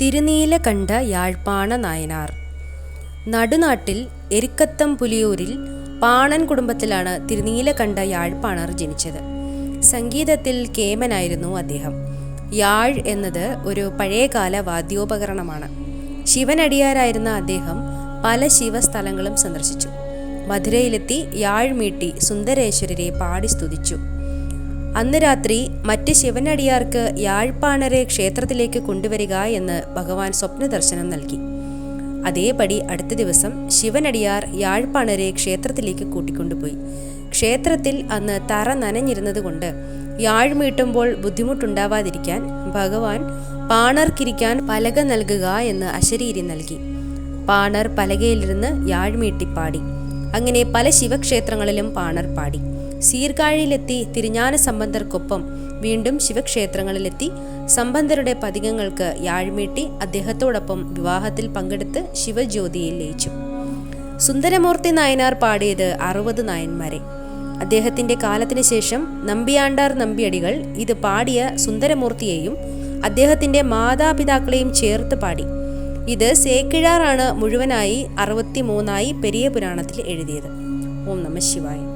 തിരുനീലകണ്ഠ യാഴ്പ്പാണ നായനാർ. നടുനാട്ടിൽ എരിക്കത്തം പുലിയൂരിൽ പാണൻ കുടുംബത്തിലാണ് തിരുനീലകണ്ഠ യാഴ്പ്പാണർ ജനിച്ചത്. സംഗീതത്തിൽ കേമനായിരുന്നു അദ്ദേഹം. യാഴ് എന്നത് ഒരു പഴയകാല വാദ്യോപകരണമാണ്. ശിവനടിയാരായിരുന്ന അദ്ദേഹം പല ശിവസ്ഥലങ്ങളും സന്ദർശിച്ചു. മധുരയിലെത്തി യാഴ് മീട്ടി സുന്ദരേശ്വരരെ പാടി സ്തുതിച്ചു. അന്ന് രാത്രി മറ്റ് ശിവനടിയാർക്ക് യാഴ്പ്പാണരെ ക്ഷേത്രത്തിലേക്ക് കൊണ്ടുവരിക എന്ന് ഭഗവാൻ സ്വപ്ന ദർശനം നൽകി. അതേപടി അടുത്ത ദിവസം ശിവനടിയാർ യാഴ്പ്പാണരെ ക്ഷേത്രത്തിലേക്ക് കൂട്ടിക്കൊണ്ടുപോയി. ക്ഷേത്രത്തിൽ അന്ന് തറ നനഞ്ഞിരുന്നതുകൊണ്ട് യാഴ് മീട്ടുമ്പോൾ ബുദ്ധിമുട്ടുണ്ടാവാതിരിക്കാൻ ഭഗവാൻ പാണർക്കിരിക്കാൻ പലക നൽകുക എന്ന് അശരീരി നൽകി. പാണർ പലകയിലിരുന്ന് യാഴ്മീട്ടിപ്പാടി പാടി അങ്ങനെ പല ശിവക്ഷേത്രങ്ങളിലും പാണർ പാടി. സീർകാഴിയിലെത്തി തിരിഞ്ഞാന സംബന്ധർക്കൊപ്പം വീണ്ടും ശിവക്ഷേത്രങ്ങളിലെത്തി സംബന്ധരുടെ പതികങ്ങൾക്ക് യാഴ്മീട്ടി അദ്ദേഹത്തോടൊപ്പം വിവാഹത്തിൽ പങ്കെടുത്ത് ശിവജ്യോതിയിൽ ലയിച്ചു. സുന്ദരമൂർത്തി നായനാർ പാടിയത് അറുപത് നായന്മാരെ. അദ്ദേഹത്തിന്റെ കാലത്തിന് ശേഷം നമ്പിയാണ്ടാർ നമ്പിയടികൾ ഇത് പാടിയ സുന്ദരമൂർത്തിയെയും അദ്ദേഹത്തിന്റെ മാതാപിതാക്കളെയും ചേർത്ത് പാടി. ഇത് സേക്കിഴാറാണ് മുഴുവനായി അറുപത്തി മൂന്നായി പെരിയ പുരാണത്തിൽ എഴുതിയത്. ഓം നമ ശിവായ.